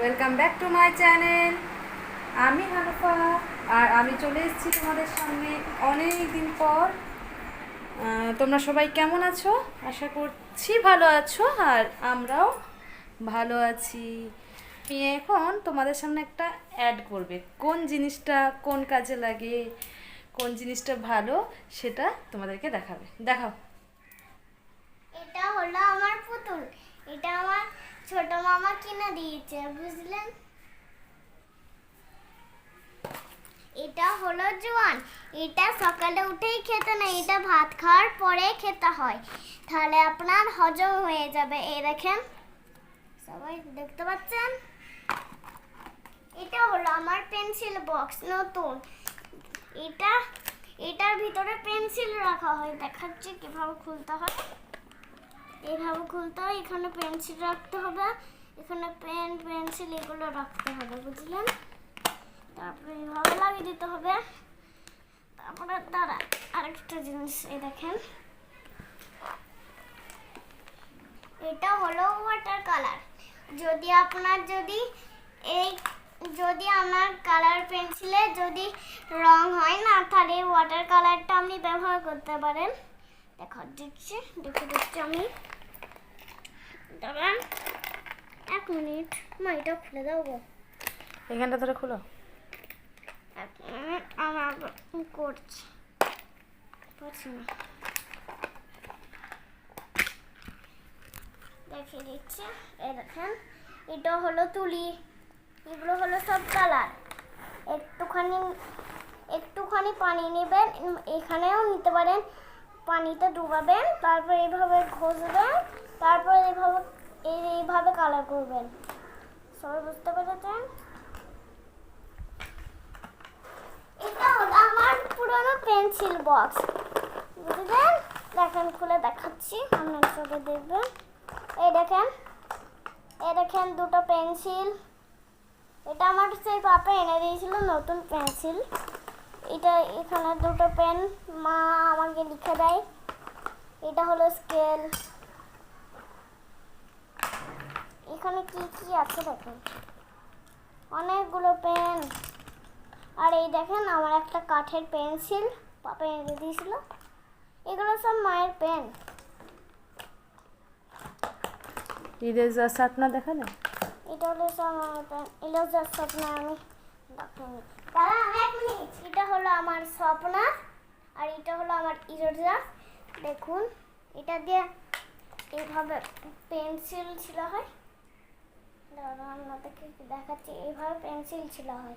Welcome back to my channel আমি হানুফা, আর আমি চলে এসেছি তোমাদের সামনে অনেক দিন পর তোমরা সবাই কেমন আছো? আশা করছি ভালো আছো, আর আমরাও ভালো আছি। আমি এখন তোমাদের সামনে একটা অ্যাড করবে। কোন জিনিসটা কোন কাজে লাগে, কোন জিনিসটা ভালো, সেটা তোমাদেরকে দেখাবে। দেখাও। এটা হলো আমার পুতুল। এটা আমার ছোট মামা কিনে দিয়েছে, বুঝলেন? এটা হলো জোয়ান। এটা সকালে উঠেই খেতে না এটা ভাত খাওয়ার পরে খেতে হয়। তাহলে আপনার হজম হয়ে যাবে, এই দেখেন। সবাই দেখতে পাচ্ছেন? এটা হলো আমার পেন্সিল বক্স, নতুন। এটা, এটার ভিতরে পেন্সিল রাখা হয়, দেখাচ্ছি কীভাবে খুলতে হয়। এইভাবে খুলতে হয় এখানে পেন্সিল রাখতে হবে। এখানে পেন, পেন্সিল, এগুলো রাখতে হবে, বুঝলেন? তারপরে এইভাবে লাগিয়ে দিতে হবে। তারপরে দাঁড়া, আরেকটা জিনিস, এই দেখেন। এটা হলো ওয়াটার কালার যদি আপনার, যদি এই, যদি আমার কালার পেন্সিলে যদি রং হয় না, তাহলে ওয়াটার কালারটা আপনি ব্যবহার করতে পারেন। দেখা দিচ্ছি দেখে দিচ্ছি আমি। দাঁড়ান এক মিনিট মা এটা খুলে দাও গো। এখানটা ধরে খুলো। আমার করছি। পারছি না দেখিয়ে দিচ্ছি। এই দেখেন এটা হলো তুলি। এগুলো হলো সব কালার। একটুখানি একটুখানি পানি নেবেন এখানেও নিতে পারেন। পানিতে ডুবাবেন তারপর এইভাবে ঘষবেন। তারপর এইভাবে এই এইভাবে কালার করবেন। সবাই বুঝতে পেরেছেন? এটা হলো আমার পুরনো পেন্সিল বক্স বুঝলেন? দেখেন, খুলে দেখাচ্ছি। আপনারা সবাই দেখবেন। এই দেখেন এই দেখেন দুটো পেন্সিল এটা আমার সেই পাপা এনে দিয়েছিল, নতুন পেন্সিল এটা এখানে দুটো পেন মা আমাকে লিখে দেয়। এটা হলো স্কেল এখানে কি কি আছে দেখেন। অনেকগুলো পেন। আর এই দেখেন আমার একটা কাঠের পেন্সিল পাপা এনে দিয়েছিল। এগুলো সব মায়ের পেন। ইরেজার শার্পনার দেখালে? এটা হলো সব আমার পেন। এগুলো যা স্বপ্ন আমি দেখাইনি দাঁড়া এক মিনিট। এটা হলো আমার স্বপ্ন আর এটা হলো আমার ইরেজার দেখুন এটা দিয়ে এইভাবে পেন্সিল ছিল হয়। দাঁড়া আপনাদেরকে দেখাচ্ছি। এইভাবে পেন্সিল ছিল হয়।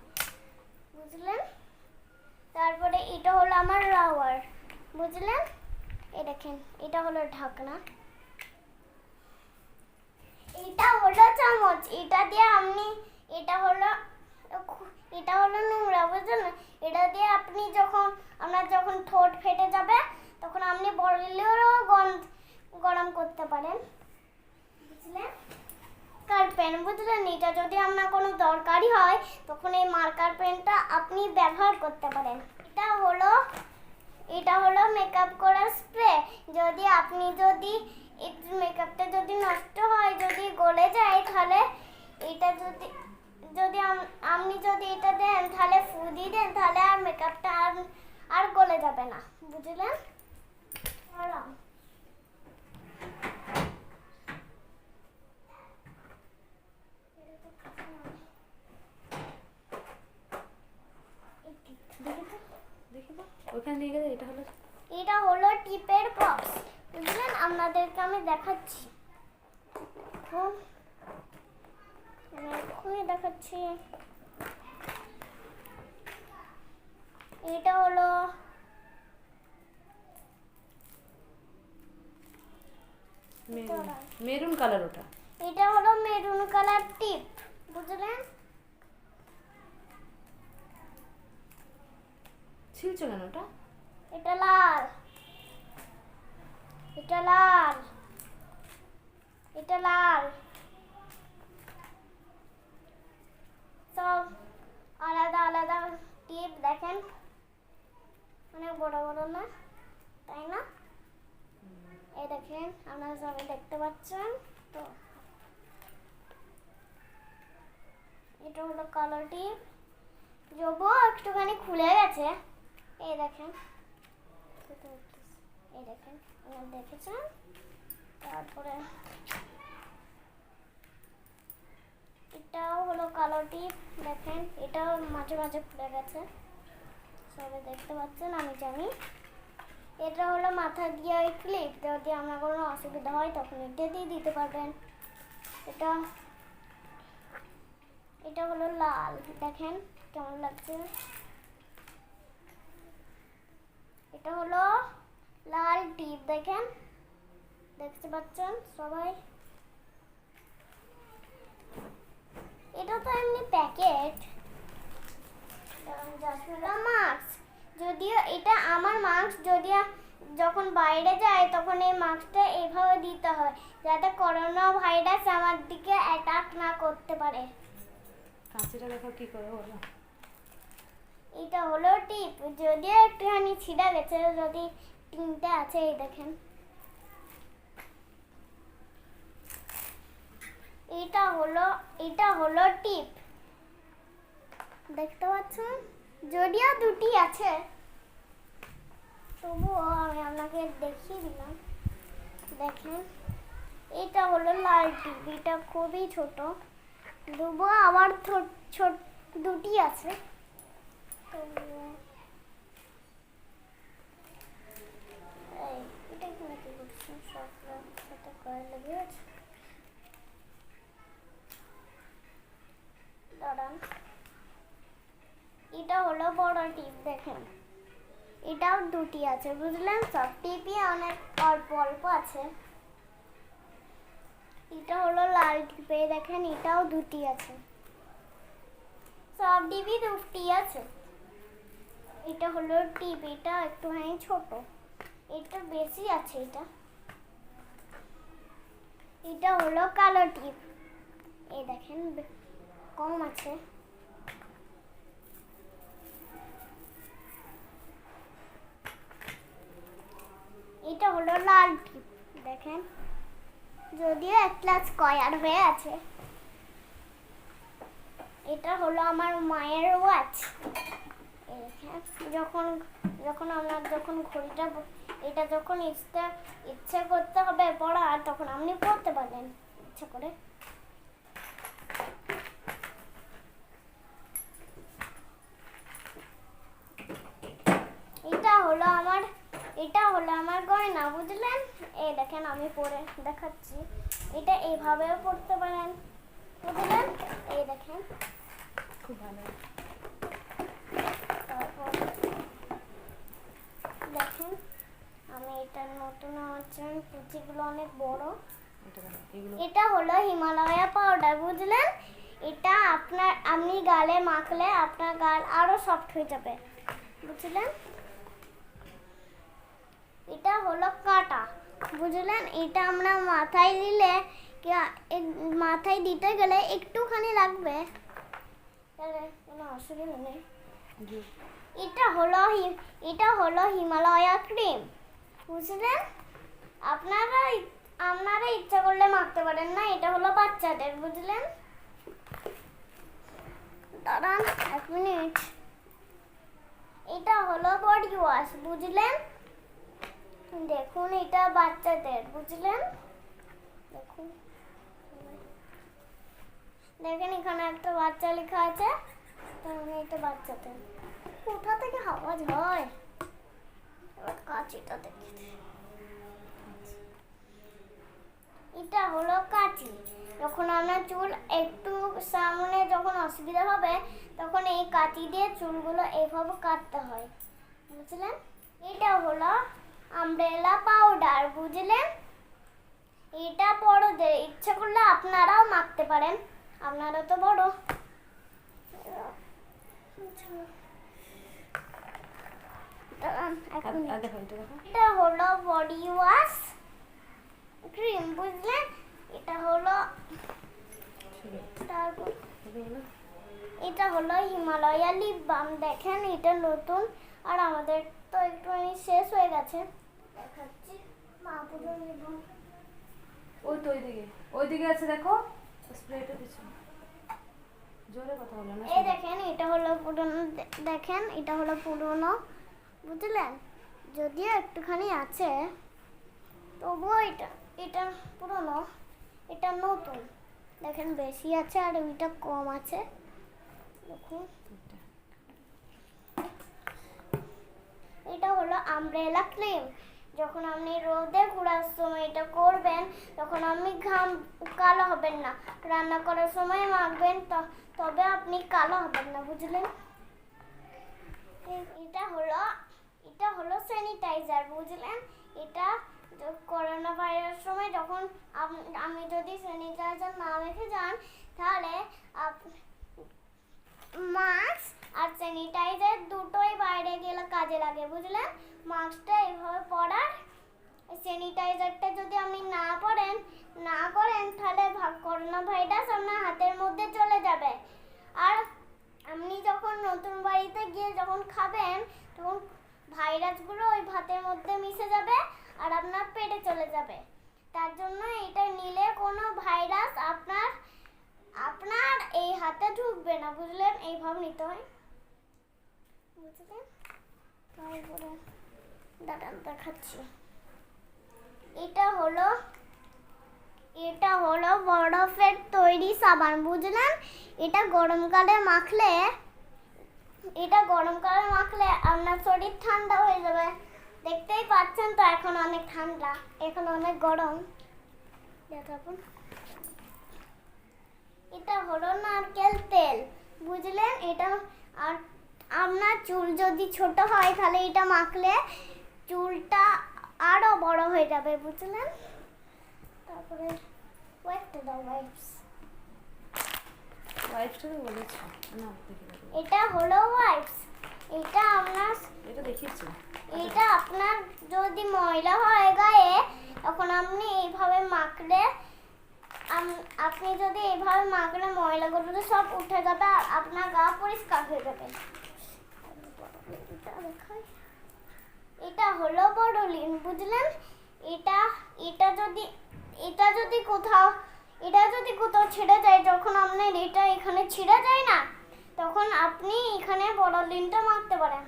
বুঝলেন? তারপরে এটা হলো আমার রাওয়ার বুঝলেন? এই দেখেন, এটা হলো ঢাকনা। এটা হলো চামচ। এটা দিয়ে আপনি, এটা হলো এটা হলো নোংরা, বুঝলেন? এটা দিয়ে আপনি যখন, আপনার যখন ঠোঁট ফেটে যাবে, তখন আপনি বললেও গরম করতে পারেন বুঝলেন মার্কার বুঝলেন এটা যদি আপনার কোনো দরকারি হয়, তখন এই মার্কার পেনটা আপনি ব্যবহার করতে পারেন। এটা হলো এটা হলো মেকআপ করার স্প্রে যদি আপনি যদি মেকআপটা যদি নষ্ট হয়, যদি গলে যায়, তাহলে এটা যদি যদি আপনি যদি এটা দেন, তাহলে ফু দিয়ে দেন, তাহলে আর মেকআপটা আর আর গলে যাবে না। বুঝলেন আরাম দেখি তো ওইখানে নিয়ে গেলে এটা হলো এটা হলো টিপের বক্স বুঝলেন? আপনাদেরকে আমি দেখাচ্ছি। দেখুন দেখাচ্ছি। এটা হলো মেরুন কালার ওটা। এটা হলো মেরুন কালার টিপ। বুঝলেন? ছিলছো কেন ওটা? এটা লাল। এটা লাল। এটা লাল। সব আলাদা আলাদা টিপ দেখেন। অনেক বড় বড় না, তাই না? এই দেখেন, আপনারা সবাই দেখতে পাচ্ছেন, তো। এটা হলো কালার টিপ। জবো একটুখানি খুলে গেছে। এই দেখেন। এই দেখেন আপনারা দেখেছেন তারপরে এটাও হলো কালো টিপ, দেখেন, এটাও মাঝে মাঝে খুলে গেছে। সবাই দেখতে পাচ্ছেন, আমি জানি। এটা হলো মাথা দিয়ে ওই ক্লিপ যদি আমার কোনো অসুবিধা হয় তখন এটা দিয়ে দিতে পারবেন। এটা এটা হলো লাল, দেখেন, কেমন লাগছে? এটা হলো লাল টিপ, দেখেন? দেখতে পাচ্ছেন সবাই? এটা তো এমনি প্যাকেট। মাস্ক। যদিও এটা আমার মাস্ক, যদিও যখন বাইরে যায় তখন এই মাস্কটা এইভাবে দিতে হয়, যাতে করোনা ভাইরাস আমার দিকে অ্যাটাক না করতে পারে। কাঁচিটা দেখো কি করে হলো। এটা হলো টিপ। যদিও একটুখানি ছিঁড়া গেছে, যদি তিনটে আছে এই দেখেন। এটা হলো এটা হলো টিপ। দেখতে পাচ্ছেন? যদিও দুটি আছে, তবুও আমি আপনাকে দেখিয়ে দিলাম। দেখেন, এটা হলো লাল টিপ, এটা খুবই ছোট। তবুও আবার ছোট দুটি আছে। এটা হলো বড় টিপ, দেখেন। এটাও দুটি আছে, বুঝলেন? সব টিপই অনেক অল্প অল্প আছে। এটা হলো লাল টিপে দেখেন, এটাও দুটি আছে। সব টিপই দুটি আছে। এটা হলো টিপ, এটা একটুখানি ছোট। এটা বেশি আছে এটা। এটা হলো কালো টিপ। এই দেখেন কম আছে। এটা হলো লাল টিপ, দেখেন। যদিও এক ক্লাস কয়ার হয়ে আছে। এটা হলো আমার মায়ের ওয়াচ। যখন যখন আমরা যখন ঘড়িটা, এটা যখন ইচ্ছা, ইচ্ছে করতে হবে পড়া তখন আপনি পড়তে পারেন ইচ্ছে করে। এটা হলো আমার, এটা হলো আমার গয়না, বুঝলেন? এই দেখেন আমি পরে দেখাচ্ছি। এটা এইভাবেও পড়তে পারেন, বুঝলেন? এই দেখেন। খুব ভালো তারপর দেখেন। আমি এটা নতুন হচ্ছে পুঁথিগুলো অনেক বড়। এটা হলো হিমালয়া পাউডার বুঝলেন? এটা আপনার আপনি গালে মাখলে আপনার গাল আরও সফট হয়ে যাবে বুঝলেন? এটা হলো কাটা বুঝলেন? এটা আমরা মাথায় দিলে কি- মাথায় দিতে গেলে একটুখানি লাগবে। তাহলে কোনো অসুবিধা নেই। এটা হলো এটা হলো হিমালয়া ক্রিম। বুঝলেন? আপনারা আপনারা ইচ্ছা করলে মাখতে পারেন না, এটা হলো বাচ্চাদের, বুঝলেন? দাঁড়ান এক মিনিট। এটা হলো বডি ওয়াশ, বুঝলেন? দেখুন, এটা বাচ্চাদের, বুঝলেন? দেখুন। দেখেন, এখানে একটা বাচ্চা লেখা আছে, তার মানে এটা বাচ্চাদের। কোথা থেকে আওয়াজ হয়? এবার কাঁচিটা দেখে এটা হলো কাঁচি। যখন আপনার চুল একটু সামনে যখন অসুবিধা হবে, তখন এই কাঁচি দিয়ে চুলগুলো এইভাবে কাটতে হয়। বুঝলেন? এটা হলো আমব্রেলা পাউডার, বুঝলেন? এটা বড়দের, ইচ্ছে করলে আপনারাও মাখতে পারেন। আপনারা তো বড় দাঁড়ান, এক আর- মিনিট। আর দেখো এটা হলো বডি ওয়াশ ক্রিম বুঝলেন? এটা হলো তারপর এটা হলো হিমালয়া লিপ বাম দেখেন এটা নতুন। আর আমাদের তো একটুখানি শেষ হয়ে গেছে। দেখাচ্ছি মা ওই তো ওইদিকে ওইদিকে আছে দেখো স্প্রেটা পিছনে জোরে কথা বলো না এই দেখেন এটা হলো পুরনো দেখেন এটা হলো পুরনো বুঝলেন যদিও একটুখানি আছে, তবুও এটা এটা পুরনো, এটা নতুন। দেখেন, বেশি আছে আর ওইটা কম আছে। দেখুন। এটা। হলো আমব্রেলা ক্রিম যখন আপনি রোদে ঘোরার সময় এটা করবেন, তখন আপনি ঘাম কালো হবেন না। রান্না করার সময় মাখবেন তবে আপনি কালো হবেন না, বুঝলেন? এটা হলো এটা হলো স্যানিটাইজার বুঝলেন? এটা করোনা ভাইরাস সময় যখন আমি যদি স্যানিটাইজার না রেখে যান, তাহলে মাস্ক আর স্যানিটাইজার দুটোই বাইরে গেলে কাজে লাগে, বুঝলেন? মাস্কটা এইভাবে পরার স্যানিটাইজারটা যদি আপনি না পরেন, না করেন, তাহলে করোনা ভাইরাস আপনার হাতের মধ্যে চলে যাবে। আর আপনি যখন নতুন বাড়িতে গিয়ে যখন খাবেন, তখন ভাইরাসগুলো ওই ভাতের মধ্যে মিশে যাবে আর আপনার পেটে চলে যাবে। তার জন্য এটা নিলে কোনো ভাইরাস আপনার আপনার এই হাতে ঢুকবে না, বুঝলেন? এইভাবে নিতে হয়। বুঝলেন? তারপরে দেখাচ্ছি। এটা হলো এটা হলো বরফের তৈরি সাবান, বুঝলেন? এটা গরমকালে মাখলে এটা গরমকালে মাখলে আপনার শরীর ঠান্ডা হয়ে যাবে। দেখতেই পাচ্ছেন তো এখন অনেক ঠান্ডা, এখন অনেক গরম। এটা হলো নারকেল তেল, বুঝলেন? এটা আর আপনার চুল যদি ছোট হয় তাহলে এটা মাখলে চুলটা আরও বড় হয়ে যাবে, বুঝলেন? তারপরে ওয়েট দাও ওয়াইপস ওয়াইফটা তো বলেছ। না। এটা হলো ওয়াইপস এটা আপনার এটা দেখিয়েছি। এটা আপনার যদি ময়লা হয় গায়ে তখন আপনি এইভাবে মাখলে আপনি যদি এইভাবে মাখলে ময়লাগুলো তো সব উঠে যাবে আর আপনার গা পরিষ্কার হয়ে যাবে। এটা এটা হলো বড়লিন বুঝলেন? এটা এটা যদি এটা যদি কোথাও এটা যদি কোথাও ছিঁড়ে যায় যখন আপনার এটা এখানে ছিঁড়ে যায় না তখন আপনি এখানে বড়লিনটা মারতে পারেন।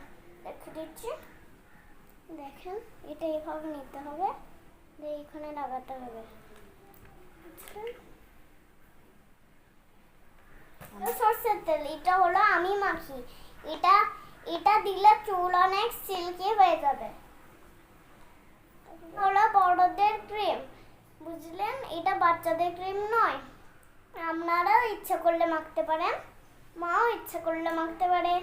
দেখে দিচ্ছি দেখেন, এটা এইভাবে নিতে হবে। এখানে লাগাতে হবে? এটা সর্ষের তেল, এটা হলো আমি মাখি। এটা এটা দিলে চুল অনেক সিল্কি হয়ে যাবে। হলো বড়দের ক্রিম। বুঝলেন? এটা বাচ্চাদের ক্রিম নয়। আপনারাও ইচ্ছে করলে মাখতে পারেন। মাও ইচ্ছে করলে মাখতে পারে।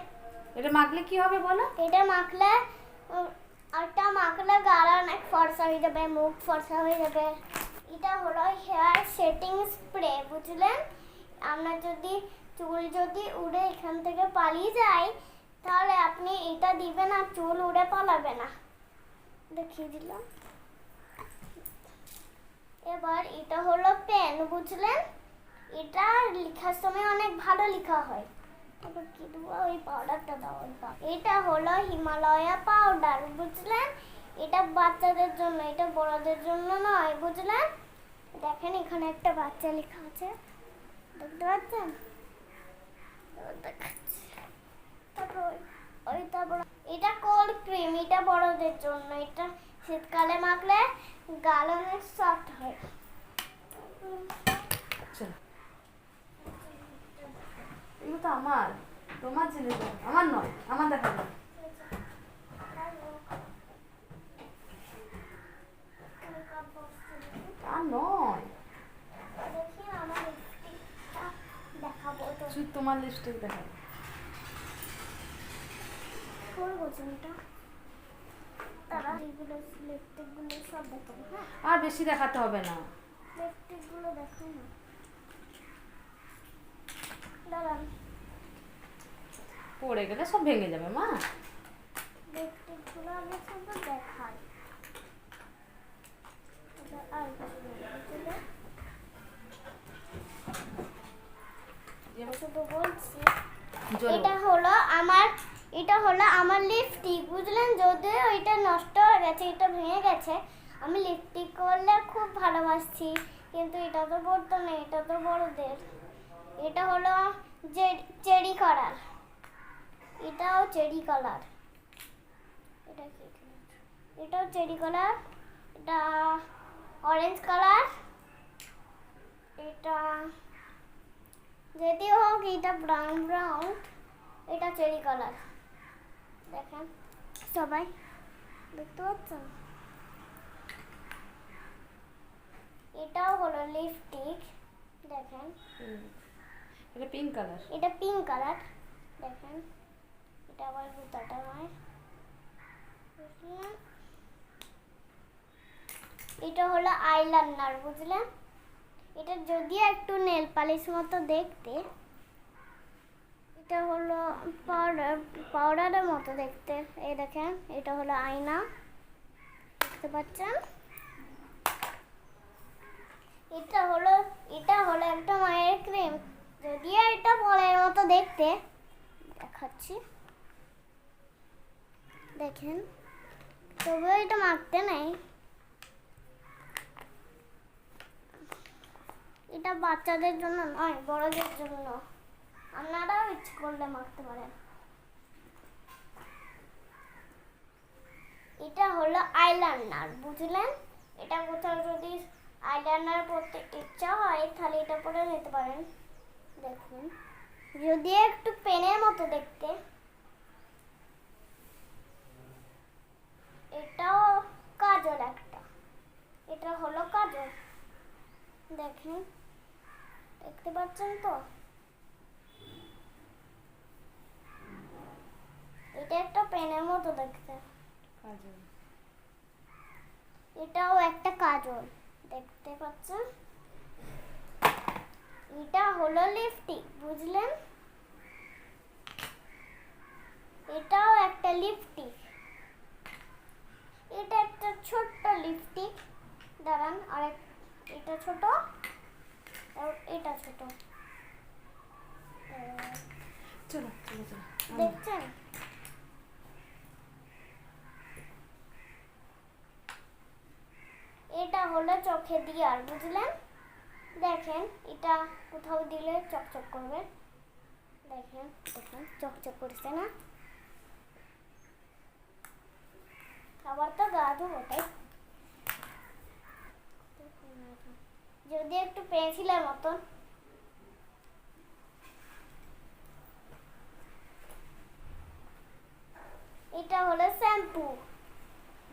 এটা মাখলে কি হবে বলো? এটা মাখলে এটা মাখলে গালা অনেক ফর্সা হয়ে যাবে মুখ ফর্সা হয়ে যাবে। এটা হলো হেয়ার সেটিং স্প্রে বুঝলেন আপনার যদি চুল যদি উড়ে এখান থেকে পালিয়ে যায় তাহলে আপনি এটা দিবেন আর চুল উড়ে পালাবে না। দেখিয়ে দিলাম। এবার এটা হলো পেন বুঝলেন? এটা লেখার সময় অনেক ভালো লেখা হয়। তারপর কি দেবো? ওই পাউডারটা দাও, ওই এটা হলো হিমালয়া পাউডার বুঝলেন? এটা বাচ্চাদের জন্য, এটা বড়দের জন্য নয়, বুঝলেন? দেখেন, এখানে একটা বাচ্চা লেখা আছে। দেখতে পাচ্ছেন? তারপর এটা কোল্ড ক্রিম এটা বড়দের জন্য। এটা শীতকালে মাখলে গাল অনেক সফট হয়। এগুলো তো আমার। তোমার জিনিস আমার নয় আমার দেখা যাবে আর নয়। আমার দেখাবো শুধু তোমার লিপস্টিক দেখাবো হ্যাঁ। আর বেশি দেখাতে হবে না। লিপস্টিকগুলো দেখো না দাঁড়ান। পড়ে গেলে সব ভেঙে যাবে মা। লিপস্টিকগুলো আমি শুধু দেখাই। এটা? শুধু বলছি? হলো আমার এটা হলো আমার লিপস্টিক বুঝলেন? যদিও এটা নষ্ট হয়ে গেছে এটা ভেঙে গেছে আমি লিপস্টিক করলে খুব ভালোবাসছি কিন্তু এটা তো পড়তো না এটা তো বড়দের। এটা হলো চেরি কালার। এটাও চেরি কালার। এটাও চেরি কালার। এটা অরেঞ্জ কালার। এটা যদি হোক, এটা ব্রাউন ব্রাউন এটা চেরি কালার। দেখেন সবাই, দেখতে পাচ্ছেন? এটাও হলো লিপস্টিক দেখেন। এটা পিঙ্ক কালার এটা পিঙ্ক কালার দেখেন। এটা আবার জুতাটা হয়? এটা হলো আইলাইনার বুঝলেন? এটা যদিও একটু নেল পালিশ মতো দেখতে, এটা হলো পাউডার পাউডারের মতো দেখতে। এই দেখেন, এটা হলো আয়না। দেখতে পাচ্ছেন? এটা হলো এটা হলো একটা মায়ের ক্রিম যদিও এটা বলের মতো দেখতে, দেখাচ্ছি। দেখেন, তবুও এটা মাখতে নেই। এটা বাচ্চাদের জন্য নয়, বড়দের জন্য। আপনারাও ইচ্ছে করলে মাখতে পারেন। এটা হলো আইলাইনার, বুঝলেন? এটা কোথাও যদি আইলাইনার পরতে ইচ্ছা হয়, তাহলে এটা পরে নিতে পারেন। দেখুন। যদি একটু পেনের মতো দেখতে। এটাও কাজল একটা। এটা হলো কাজল। দেখেন। দেখতে পাচ্ছেন তো? এটা একটা পেনের মতো দেখতে। কাজল। এটাও একটা কাজল। দেখতে পাচ্ছেন? এটা হলো লিপস্টিক বুঝলেন? এটাও একটা লিপস্টিক এটা একটা ছোট্ট লিপস্টিক দাঁড়ান আর এটা ছোট আর এটা ছোট। আহ, চলো চলো চলো। দেখছেন? এটা হলো চোখে দিয়ার বুঝলেন? দেখেন, এটা কোথাও দিলে চকচক করবে। দেখেন দেখেন, চকচক করছে না। আবার তো গা ধোবো তাই যদি একটু পেন্সিলের মতন। এটা হলো শ্যাম্পু।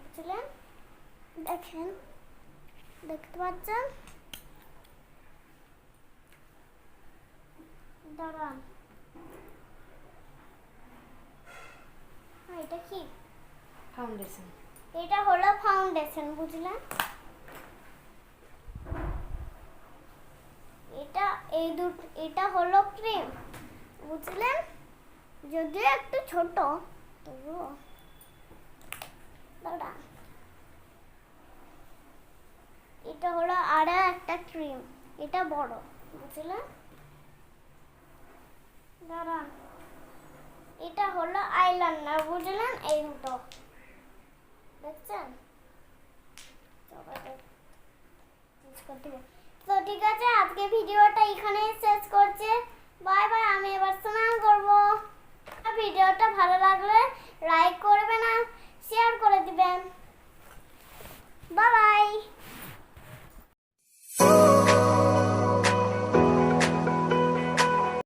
বুঝলেন? দেখেন, দেখতে পাচ্ছেন? দাঁড়ান। হ্যাঁ, এটা কি? ফাউন্ডেশন এটা হলো ফাউন্ডেশন বুঝলেন? এটা এই দুটো এটা হলো ক্রিম বুঝলেন? যদিও একটু ছোট তবুও। দাঁড়া এটা হলো আর একটা ক্রিম এটা বড় বুঝলেন? দাঁড়ান এটা হলো আইলাইনার বুঝলেন? এই দুটো। দেখছেন? তো ঠিক আছে, আজকে ভিডিওটা এখানেই শেষ করছে। বাই বাই, আমি এবার স্নান করব। ভিডিওটা ভালো লাগলে লাইক করবেন আর শেয়ার করে দিবেন। Bye bye.